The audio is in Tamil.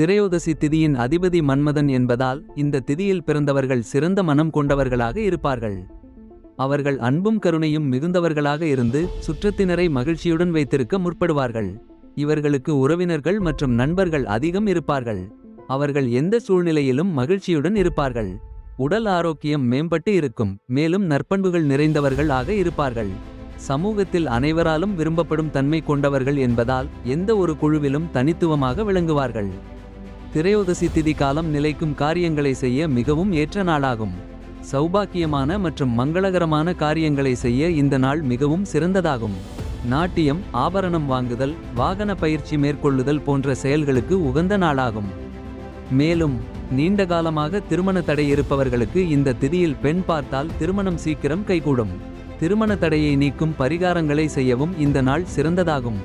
திரையோதசி திதியின் அதிபதி மன்மதன் என்பதால் இந்த திதியில் பிறந்தவர்கள் சிறந்த மனம் கொண்டவர்களாக இருப்பார்கள். அவர்கள் அன்பும் கருணையும் மிகுந்தவர்களாக இருந்து சுற்றத்தினரை மகிழ்ச்சியுடன் வைத்திருக்க முற்படுவார்கள். இவர்களுக்கு உறவினர்கள் மற்றும் நண்பர்கள் அதிகம் இருப்பார்கள். அவர்கள் எந்த சூழ்நிலையிலும் மகிழ்ச்சியுடன் இருப்பார்கள். உடல் ஆரோக்கியம் மேம்பட்டு இருக்கும் மேலும் நற்பண்புகள் நிறைந்தவர்கள் ஆக இருப்பார்கள். சமூகத்தில் அனைவராலும் விரும்பப்படும் தன்மை கொண்டவர்கள் என்பதால் எந்த ஒரு குழுவிலும் தனித்துவமாக விளங்குவார்கள். திரையோதசி திதி காலம் நிலைக்கும் காரியங்களை செய்ய மிகவும் ஏற்ற நாளாகும். சௌபாக்கியமான மற்றும் மங்களகரமான காரியங்களை செய்ய இந்த நாள் மிகவும் சிறந்ததாகும். நாட்டியம் ஆபரணம் வாங்குதல் வாகன பயிற்சி மேற்கொள்ளுதல் போன்ற செயல்களுக்கு உகந்த நாளாகும். மேலும் நீண்ட காலமாக திருமண தடை இருப்பவர்களுக்கு இந்த திதியில் பெண் பார்த்தால் திருமணம் சீக்கிரம் கைகூடும். திருமண தடையை நீக்கும் பரிகாரங்களை செய்யவும் இந்த நாள் சிறந்ததாகும்.